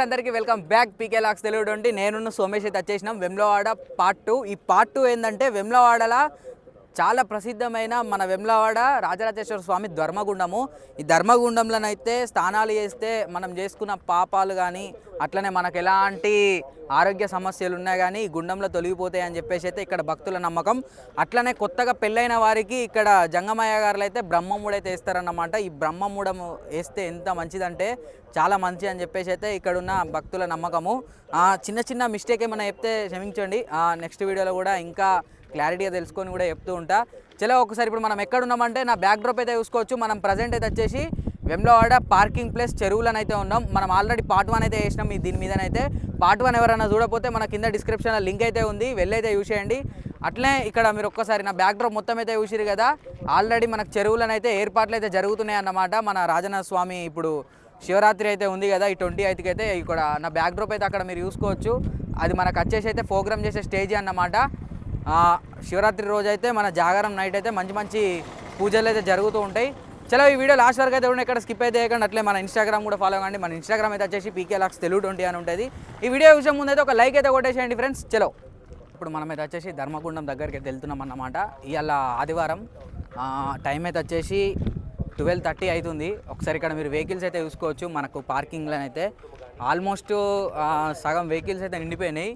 అందరికీ welcome back P లాక్స్ తెలుగు నేను సోమేష్ అయితే వచ్చేసినాం. వెమ్లవాడ పార్ట్ టూ ఈ పార్ట్ టూ ఏంటంటే వెమ్లవాడలా చాలా ప్రసిద్ధమైన మన వెమ్లవాడ రాజరాజేశ్వర స్వామి ధర్మగుండము. ఈ ధర్మగుండంలోనైతే స్నానాలు చేస్తే మనం చేసుకున్న పాపాలు కానీ అట్లనే మనకు ఎలాంటి ఆరోగ్య సమస్యలు ఉన్నా కానీ ఈ గుండంలో తొలగిపోతాయి అని చెప్పేసి అయితే ఇక్కడ భక్తుల నమ్మకం. అట్లనే కొత్తగా పెళ్ళైన వారికి ఇక్కడ జంగమయ్య గారులు అయితే బ్రహ్మముడు అయితే వేస్తారన్నమాట. ఈ బ్రహ్మముడం వేస్తే ఎంత మంచిదంటే చాలా మంచి అని చెప్పేసి అయితే ఇక్కడున్న భక్తుల నమ్మకము. చిన్న చిన్న మిస్టేక్ ఏమైనా చెప్తే క్షమించండి. నెక్స్ట్ వీడియోలో కూడా ఇంకా క్లారిటీగా తెలుసుకొని కూడా చెప్తూ ఉంటా. చలో ఒకసారి ఇప్పుడు మనం ఎక్కడ ఉన్నామంటే నా బ్యాక్ డ్రాప్ అయితే చూసుకోవచ్చు. మనం ప్రజెంట్ అయితే వచ్చేసి వెమ్లవాడ పార్కింగ్ ప్లేస్ చెరువులను అయితే ఉన్నాం. మనం ఆల్రెడీ పార్ట్ వన్ అయితే వేసినాం. దీని మీదనైతే పార్ట్ వన్ ఎవరైనా చూడకపోతే మన కింద డిస్క్రిప్షన్లో లింక్ అయితే ఉంది. వెళ్ళైతే యూజ్ చేయండి. అట్లే ఇక్కడ మీరు ఒక్కసారి నా బ్యాక్ డ్రాప్ మొత్తం అయితే చూసిరు కదా. ఆల్రెడీ మనకు చెరువులను అయితే ఏర్పాట్లు అయితే జరుగుతున్నాయి అన్నమాట. మన రాజనాథ స్వామి ఇప్పుడు శివరాత్రి అయితే ఉంది కదా. ఈ ట్వంటీ ఎయిత్కి అయితే ఇక్కడ నా బ్యాక్ డ్రాప్ అయితే అక్కడ మీరు చూసుకోవచ్చు అది మనకు వచ్చేసి అయితే ప్రోగ్రామ్ చేసే స్టేజ్ అన్నమాట. శివరాత్రి రోజు అయితే మన జాగారం నైట్ అయితే మంచి మంచి పూజలు అయితే జరుగుతూ ఉంటాయి. చలో ఈ వీడియో లాస్ట్ వరకు అయితే ఉండే ఇక్కడ స్కిప్ అయితే చేయకండి. అట్లే మన ఇన్స్టాగ్రామ్ కూడా ఫాలో కండి. మన ఇన్స్టాగ్రామ్ అయితే వచ్చేసి పీకే లాక్స్ తెలుగు ట్వంటీ అని ఉంటుంది. ఈ వీడియో విషయం ముందైతే అయితే ఒక లైక్ అయితే కొట్టేసేయండి ఫ్రెండ్స్ చలో. ఇప్పుడు మనం అయితే వచ్చేసి ధర్మగుండం దగ్గరికి అయితే వెళ్తున్నాం అన్నమాట. ఇవాళ ఆదివారం టైం అయితే వచ్చేసి ట్వెల్వ్ థర్టీ అవుతుంది ఒకసారి ఇక్కడ మీరు వెహికల్స్ అయితే చూసుకోవచ్చు. మనకు పార్కింగ్లో అయితే ఆల్మోస్ట్ సగం వెహికల్స్ అయితే నిండిపోయినాయి.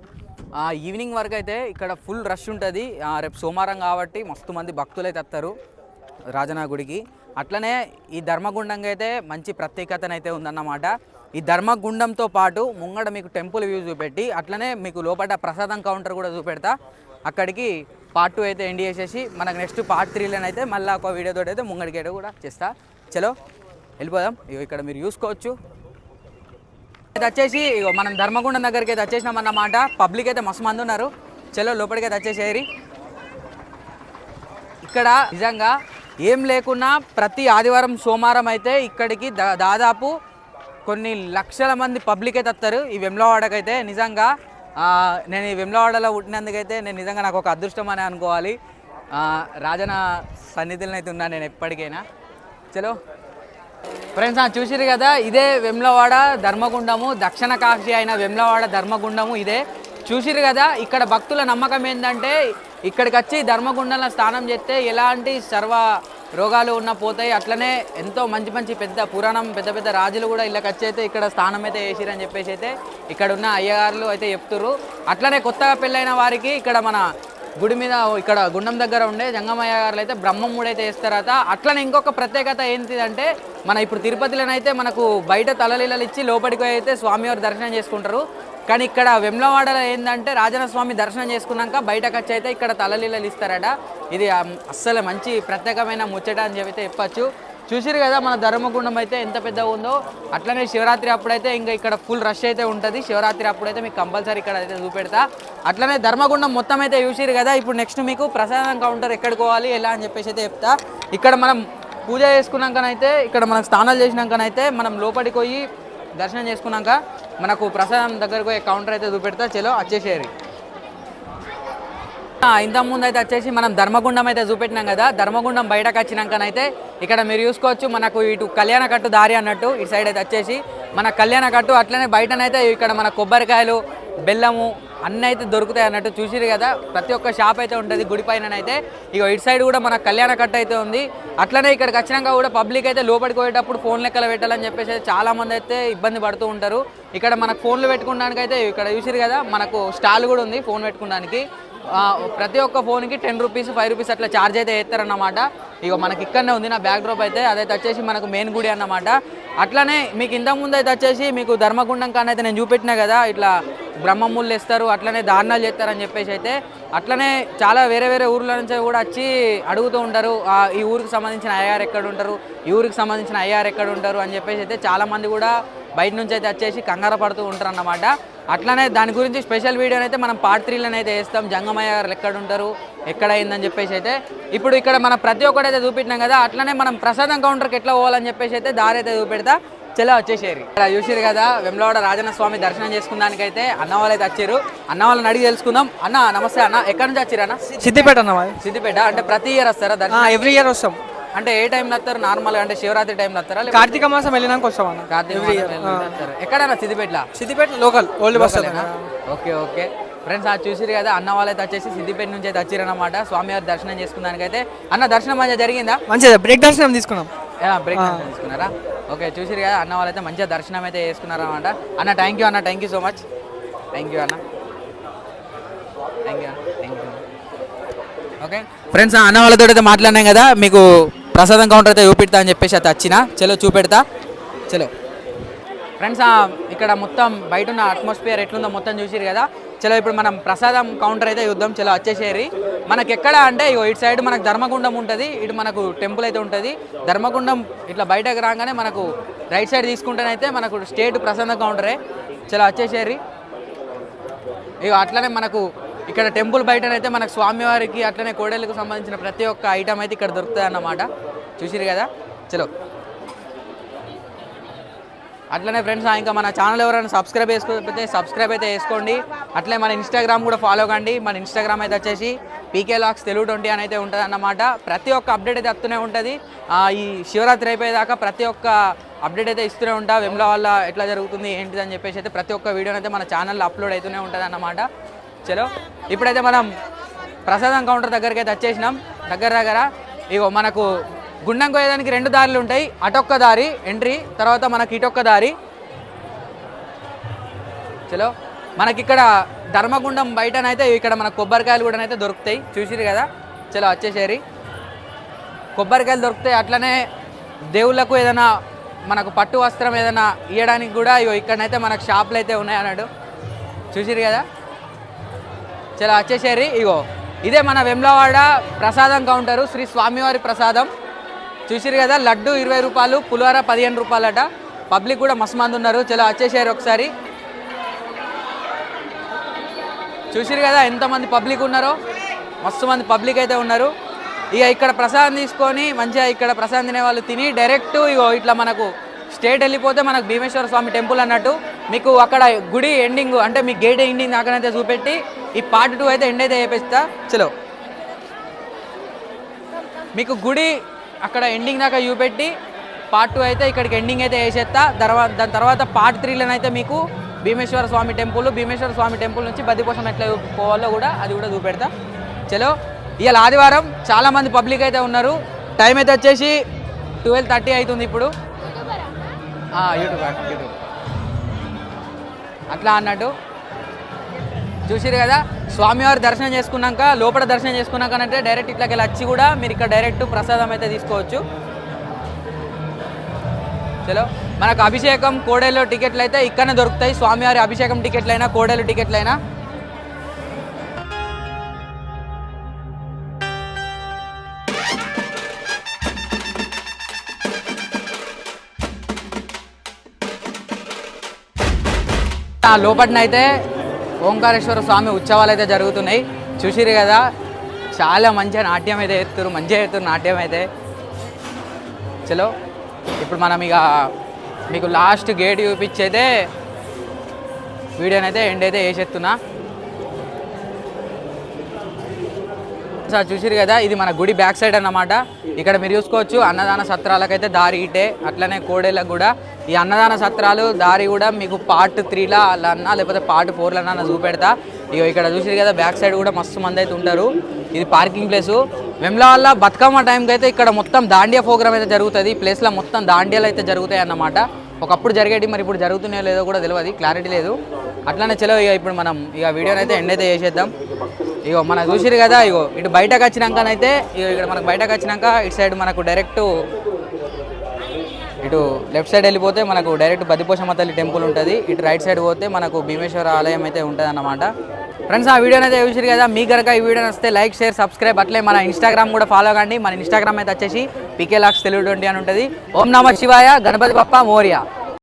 ఈవినింగ్ వరకు అయితే ఇక్కడ ఫుల్ రష్ ఉంటుంది. రేపు సోమవారం కాబట్టి మస్తు మంది భక్తులు అయితే వస్తారు రాజనా గుడికి. అట్లనే ఈ ధర్మగుండంగా అయితే మంచి ప్రత్యేకతనైతే ఉందన్నమాట. ఈ ధర్మగుండంతో పాటు ముంగడ మీకు టెంపుల్ వ్యూ చూపెట్టి అట్లనే మీకు లోపల ప్రసాదం కౌంటర్ కూడా చూపెడతా. అక్కడికి పార్ట్ టూ అయితే ఎండ్ చేసేసి మనకు నెక్స్ట్ పార్ట్ త్రీలోనైతే అయితే మళ్ళీ ఒక వీడియోతో అయితే ముంగడికి కూడా చేస్తా. చలో వెళ్ళిపోదాం. ఇక్కడ మీరు చూసుకోవచ్చు అయితే వచ్చేసి ఇగో మనం ధర్మగుండం దగ్గరికి అయితే వచ్చేసినాం అన్నమాట పబ్లిక్ అయితే మస్తు మంది ఉన్నారు. చలో లోపలికి అయితే వచ్చేసేరి ఇక్కడ నిజంగా ఏం లేకున్నా ప్రతి ఆదివారం సోమవారం అయితే ఇక్కడికి దా- దాదాపు కొన్ని లక్షల మంది పబ్లిక్ అయితే వస్తారు. ఈ వెమ్లవాడకైతే నిజంగా నేను ఈ వెమ్లవాడలో పుట్టినందుకైతే నేను నిజంగా నాకు ఒక అదృష్టం అని అనుకోవాలి. రాజన సన్నిధిలో అయితే ఉన్నాను నేను ఎప్పటికైనా. చలో ఫ్రెండ్స్ ఆ చూసిరు కదా ఇదే వెమ్లవాడ ధర్మగుండము దక్షిణ కాశీ అయిన వెమ్లవాడ ధర్మగుండము ఇదే. చూసిరు కదా ఇక్కడ భక్తుల నమ్మకం ఏంటంటే ఇక్కడికి వచ్చి ధర్మగుండంలో స్నానం చేస్తే ఎలాంటి సర్వ రోగాలు ఉన్న పోతాయి. అట్లనే ఎంతో మంచి మంచి పెద్ద పురాణం పెద్ద పెద్ద రాజులు కూడా ఇళ్ళకి వచ్చి అయితే ఇక్కడ స్నానం అయితే వేసిరని చెప్పేసి అయితే ఇక్కడ ఉన్న అయ్యగారులు అయితే చెప్తుర్రు. అట్లనే కొత్తగా పెళ్ళైన వారికి ఇక్కడ మన గుడి మీద ఇక్కడ గుండం దగ్గర ఉండే జంగమయ్య గారు అయితే బ్రహ్మముడు అయితే వేస్తారట. అట్లనే ఇంకొక ప్రత్యేకత ఏంటిదంటే మన ఇప్పుడు తిరుపతిలోనైతే మనకు బయట తలలీలలు ఇచ్చి లోపలికి అయితే స్వామివారి దర్శనం చేసుకుంటారు. కానీ ఇక్కడ వెమ్లవాడలో ఏంటంటే రాజన స్వామి దర్శనం చేసుకున్నాక బయటకు వచ్చి అయితే ఇక్కడ తలలీలలు ఇస్తారట. ఇది అస్సలు మంచి ప్రత్యేకమైన ముచ్చట అని చెప్పి చెప్పచ్చు. చూసిరు కదా మన ధర్మగుండం అయితే ఎంత పెద్దగా ఉందో. అట్లనే శివరాత్రి అప్పుడైతే ఇంకా ఇక్కడ ఫుల్ రష్ అయితే ఉంటుంది. శివరాత్రి అప్పుడైతే మీకు కంపల్సరీ ఇక్కడ అయితే చూపెడతా. అట్లనే ధర్మగుండం మొత్తం అయితే చూసిరు కదా ఇప్పుడు నెక్స్ట్ మీకు ప్రసాదం కౌంటర్ ఎక్కడికి పోవాలి ఎలా అని చెప్పేసి అయితే చెప్తా. ఇక్కడ మనం పూజ చేసుకున్నాకనైతే ఇక్కడ మనకు స్నానాలు చేసినాకనైతే మనం లోపలికి పోయి దర్శనం చేసుకున్నాక మనకు ప్రసాదం దగ్గరకు పోయే కౌంటర్ అయితే చూపెడతా. చలో వచ్చేసేరి ఆ, ఇంత ముందు అయితే వచ్చేసి మనం ధర్మగుండం అయితే చూపెట్టినాం కదా. ధర్మగుండం బయటకు వచ్చినాకనైతే ఇక్కడ మీరు చూసుకోవచ్చు మనకు ఇటు కళ్యాణ కట్టు దారి అన్నట్టు ఇటు సైడ్ అయితే వచ్చేసి మన కళ్యాణ కట్టు అట్లనే బయటనైతే ఇక్కడ మన కొబ్బరికాయలు బెల్లము అన్నీ అయితే దొరుకుతాయి అన్నట్టు చూసిరు కదా. ప్రతి ఒక్క షాప్ అయితే ఉంటుంది గుడి పైన అయితే ఇక ఇటు సైడ్ కూడా మన కళ్యాణ కట్టు అయితే ఉంది. అట్లనే ఇక్కడికి వచ్చినాక కూడా పబ్లిక్ అయితే లోపలికి పోయేటప్పుడు ఫోన్ లెక్కలు పెట్టాలని చెప్పేసి చాలామంది చాలా మంది అయితే ఇబ్బంది పడుతూ ఉంటారు. ఇక్కడ మనకు ఫోన్లు పెట్టుకోవడానికి అయితే ఇక్కడ చూసిరు కదా మనకు స్టాల్ కూడా ఉంది ఫోన్ పెట్టుకోవడానికి. ప్రతి ఒక్క ఫోన్కి టెన్ రూపీస్ ఫైవ్ రూపీస్ అట్లా ఛార్జ్ అయితే వేస్తారన్నమాట ఇక మనకి ఇక్కడనే ఉంది నా బ్యాక్ డ్రాప్ అయితే అదైతే వచ్చేసి మనకు మెయిన్ గుడి అన్నమాట. అట్లనే మీకు ఇంతకుముందు అయితే వచ్చేసి మీకు ధర్మగుండం కానీ అయితే నేను చూపెట్టినా కదా ఇట్లా బ్రహ్మముళ్ళు వేస్తారు అట్లనే దారుణాలు చేస్తారని చెప్పేసి అయితే అట్లనే చాలా వేరే వేరే ఊర్ల నుంచి కూడా వచ్చి అడుగుతూ ఉంటారు ఈ ఊరికి సంబంధించిన అయ్యారు ఎక్కడ ఉంటారు ఈ ఊరికి సంబంధించిన అయ్యారు ఎక్కడ ఉంటారు అని చెప్పేసి అయితే చాలామంది కూడా బయట నుంచి అయితే వచ్చేసి కంగారు పడుతూ ఉంటారు అన్నమాట అట్లనే దాని గురించి స్పెషల్ వీడియోని అయితే మనం పార్ట్ త్రీలోనే అయితే వేస్తాం. జంగమయ్య గారు ఎక్కడ ఉంటారు ఎక్కడ అయిందని చెప్పేసి అయితే. ఇప్పుడు ఇక్కడ మనం ప్రతి ఒక్కటి అయితే చూపెట్టినాం కదా అట్లనే మనం ప్రసాదం కౌంటర్కి ఎట్లా పోవాలని చెప్పేసి అయితే దారి అయితే చూపెడతా. చలో వచ్చేసేరి. ఇక్కడ చూసిరు కదా వెమ్లవాడ రాజన్న స్వామి దర్శనం చేసుకున్నానికైతే అన్న వాళ్ళు అయితే వచ్చారు. అన్న వాళ్ళని అడిగి తెలుసుకుందాం. అన్న నమస్తే అన్న ఎక్కడి నుంచి వచ్చారు అన్న? సిద్దిపేట అన్న సిద్దిపేట అంటే ప్రతి ఇయర్ వస్తారా ఎవ్రీ ఇయర్ వస్తాం. అంటే ఏ టైంలో వస్తారు నార్మల్గా అంటే శివరాత్రి టైంలో వస్తారా కార్తీక మాసం వెళ్ళినాక వస్తాం అన్న కార్తీక? ఎక్కడన్నా సిద్దిపేటలో? Siddipet local old bus? Okay okay. Friends అది చూసిరు కదా అన్న వాళ్ళైతే వచ్చేసి సిద్దిపేట నుంచి అయితే వచ్చిరన్నమాట. స్వామివారి దర్శనం చేసుకున్నానికైతే. అన్న దర్శనం మంచిగా జరిగిందా? మంచిగా బ్రేక్ దర్శనం తీసుకున్నాం. బ్రేక్ తీసుకున్నారా? ఓకే చూసిరు కదా అన్న వాళ్ళైతే మంచిగా దర్శనం అయితే చేసుకున్నారన్నమాట. అన్న థ్యాంక్ యూ అన్న thank you so much thank you అన్న. Thank you thank you okay friends అన్న వాళ్ళతో అయితే మాట్లాడినాం కదా మీకు ప్రసాదం కౌంటర్ అయితే చూపెడతా అని చెప్పేసి అయితే వచ్చిన. చలో చూపెడతా. చలో. ఫ్రెండ్స్ ఇక్కడ మొత్తం బయట ఉన్న అట్మాస్ఫియర్ ఎట్లుందో మొత్తం చూసిరు కదా. చలో ఇప్పుడు మనం ప్రసాదం కౌంటర్ అయితే చూద్దాం. చలో వచ్చేసేరి. మనకి ఎక్కడ అంటే ఇగో ఇటు సైడ్ మనకు ధర్మగుండం ఉంటుంది ఇటు మనకు టెంపుల్ అయితే ఉంటుంది. ధర్మగుండం ఇట్లా బయటకు రాగానే మనకు రైట్ సైడ్ తీసుకుంటేనైతే మనకు స్టేట్ ప్రసాదం కౌంటరే చలో వచ్చేసేరి. ఇక అట్లనే మనకు ఇక్కడ టెంపుల్ బయటనైతే మనకు స్వామివారికి అట్లనే కోడెలకు సంబంధించిన ప్రతి ఒక్క ఐటమ్ అయితే ఇక్కడ దొరుకుతుంది అన్నమాట. చూసిరు కదా? చలో. అట్లనే ఫ్రెండ్స్ ఇంకా మన ఛానల్ ఎవరైనా సబ్స్క్రైబ్ చేసుకోకపోతే సబ్స్క్రైబ్ అయితే చేసుకోండి. అట్లే మన ఇన్స్టాగ్రామ్ కూడా ఫాలో కండి. మన ఇన్స్టాగ్రామ్ అయితే వచ్చేసి పీకే లాక్స్ తెలుగు ట్వంటీ అని అయితే ఉంటుంది అన్నమాట. ప్రతి ఒక్క అప్డేట్ అయితే వస్తూనే ఉంటుంది. ఈ శివరాత్రి అయిపోయేదాకా ప్రతి ఒక్క అప్డేట్ అయితే ఇస్తూనే ఉంటా. వెమ్ల వల్ల ఎట్లా జరుగుతుంది ఏంటిది అని చెప్పేసి అయితే ప్రతి ఒక్క వీడియోని అయితే మన ఛానల్లో అప్లోడ్ అవుతూనే ఉంటుంది అన్నమాట. చలో. ఇప్పుడైతే మనం ప్రసాదం కౌంటర్ దగ్గరికి అయితే వచ్చేసినాం. దగ్గర దగ్గర ఇగో మనకు గుండం కోయడానికి రెండు దారులు ఉంటాయి. అటొక్క దారి ఎంట్రీ తర్వాత మనకి ఇటొక్క దారి. చలో. మనకి ఇక్కడ ధర్మగుండం బయటనైతే ఇక్కడ మన కొబ్బరికాయలు కూడా అయితే దొరుకుతాయి. చూసిరు కదా? చలో వచ్చేసేరి. కొబ్బరికాయలు దొరుకుతాయి. అట్లనే దేవుళ్ళకు ఏదైనా మనకు పట్టు వస్త్రం ఏదైనా ఇవ్వడానికి కూడా ఇగో ఇక్కడనైతే మనకు షాపులు అయితే ఉన్నాయి అన్నాడు చూసిరు కదా? చాలా వచ్చేసేరి ఇగో. ఇదే మన వెమ్లవాడ ప్రసాదం కౌంటరు శ్రీ స్వామివారి ప్రసాదం. చూసిరు కదా లడ్డు ఇరవై రూపాయలు పులిహోర పదిహేను రూపాయలట. పబ్లిక్ కూడా మస్తు మంది ఉన్నారు. చాలా వచ్చేసారు ఒకసారి. చూసిరు కదా ఎంతమంది పబ్లిక్ ఉన్నారో. మస్తు మంది పబ్లిక్ అయితే ఉన్నారు. ఇక ఇక్కడ ప్రసాదం తీసుకొని మంచిగా ఇక్కడ ప్రసాదం తినే వాళ్ళు తిని డైరెక్ట్ ఇగో ఇట్లా మనకు స్టేట్ వెళ్ళిపోతే మనకు భీమేశ్వర స్వామి టెంపుల్ అన్నట్టు మీకు అక్కడ గుడి ఎండింగ్ అంటే మీ గేట్ ఎండింగ్ దాకానైతే చూపెట్టి ఈ పార్ట్ టూ అయితే ఎండ్ అయితే చేపిస్తా. చలో. మీకు గుడి అక్కడ ఎండింగ్ దాకా చూపెట్టి పార్ట్ టూ అయితే ఇక్కడికి ఎండింగ్ అయితే వేసేస్తా తర్వాత దాని తర్వాత పార్ట్ త్రీలోనైతే మీకు భీమేశ్వర స్వామి టెంపుల్ భీమేశ్వర స్వామి టెంపుల్ నుంచి బద్దిపోసం ఎట్లా పోవాలో కూడా అది కూడా చూపెడతా. చలో. ఇవాళ ఆదివారం చాలామంది పబ్లిక్ అయితే ఉన్నారు. టైం అయితే వచ్చేసి ట్వెల్వ్ థర్టీ అవుతుంది ఇప్పుడు. YouTube YouTube. అట్లా అన్నట్టు. చూసిరు కదా? స్వామివారి దర్శనం చేసుకున్నాక లోపల దర్శనం చేసుకున్నాక అంటే డైరెక్ట్ ఇట్లకి వచ్చి కూడా మీరు ఇక్కడ డైరెక్ట్ ప్రసాదం అయితే తీసుకోవచ్చు. చలో మనకు అభిషేకం కోడేలో టికెట్లు అయితే ఇక్కడనే దొరుకుతాయి. స్వామివారి అభిషేకం టికెట్లు అయినా కోడేలు టికెట్లు అయినా ఆ ఓంకారేశ్వర స్వామి ఉత్సవాలు అయితే జరుగుతున్నాయి. చూసిరు కదా చాలా మంచిగా నాట్యం అయితే ఎత్తురు మంచిగా ఎత్తురు నాట్యం అయితే. చలో ఇప్పుడు మనం ఇక మీకు లాస్ట్ గేట్ చూపించైతే వీడియోనైతే వీడియోని అయితే ఎండ్ అయితే వేసేస్తున్నా సార్ చూసిరు కదా ఇది మన గుడి బ్యాక్ సైడ్ అన్నమాట. ఇక్కడ మీరు చూసుకోవచ్చు అన్నదాన సత్రాలకైతే దారి ఇటే అట్లనే కోడేళ్ళకు కూడా ఈ అన్నదాన సత్రాలు దారి కూడా మీకు పార్ట్ త్రీలా అలా అన్నా లేకపోతే పార్ట్ ఫోర్లో అన్నా చూపెడతా. ఇక ఇక్కడ చూసారు కదా బ్యాక్ సైడ్ కూడా మస్తు మంది అయితే ఉంటారు. ఇది పార్కింగ్ ప్లేసు వెమ్లవాళ్ళ బతుకమ్మ టైంకి అయితే ఇక్కడ మొత్తం దాండియా ప్రోగ్రామ్ అయితే జరుగుతుంది. ఈ ప్లేస్లో మొత్తం దాండియాలు అయితే జరుగుతాయి అన్నమాట. ఒకప్పుడు జరిగేటి మరి ఇప్పుడు జరుగుతున్నాయో లేదో కూడా తెలియదు క్లారిటీ లేదు. అట్లానే చలో ఇక ఇప్పుడు మనం ఇక వీడియోని అయితే ఎండ్ అయితే చేసేద్దాం. ఇగో మనం చూసిరు కదా ఇగో ఇటు బయటకు వచ్చినాకనైతే ఇగో ఇక్కడ మనకు బయటకు వచ్చినాక ఇటు సైడ్ మనకు డైరెక్ట్ ఇటు లెఫ్ట్ సైడ్ వెళ్ళిపోతే మనకు డైరెక్ట్ బద్దిపోషమ్మ తల్లి టెంపుల్ ఉంటుంది. ఇటు రైట్ సైడ్ పోతే మనకు భీమేశ్వర ఆలయం అయితే ఉంటుంది అన్నమాట ఫ్రెండ్స్ ఆ వీడియో అయితే చూసిరు కదా? మీ కనుక ఈ వీడియో వస్తే లైక్ షేర్ సబ్స్క్రైబ్ అట్లే మన ఇన్స్టాగ్రామ్ కూడా ఫాలో కండి. మన ఇన్స్టాగ్రామ్ అయితే వచ్చేసి పీకే లాక్స్ తెలుగు ట్వంటీ అని ఉంటుంది. ఓం నమ శివాయ గణపతి బప్ప మోరియా.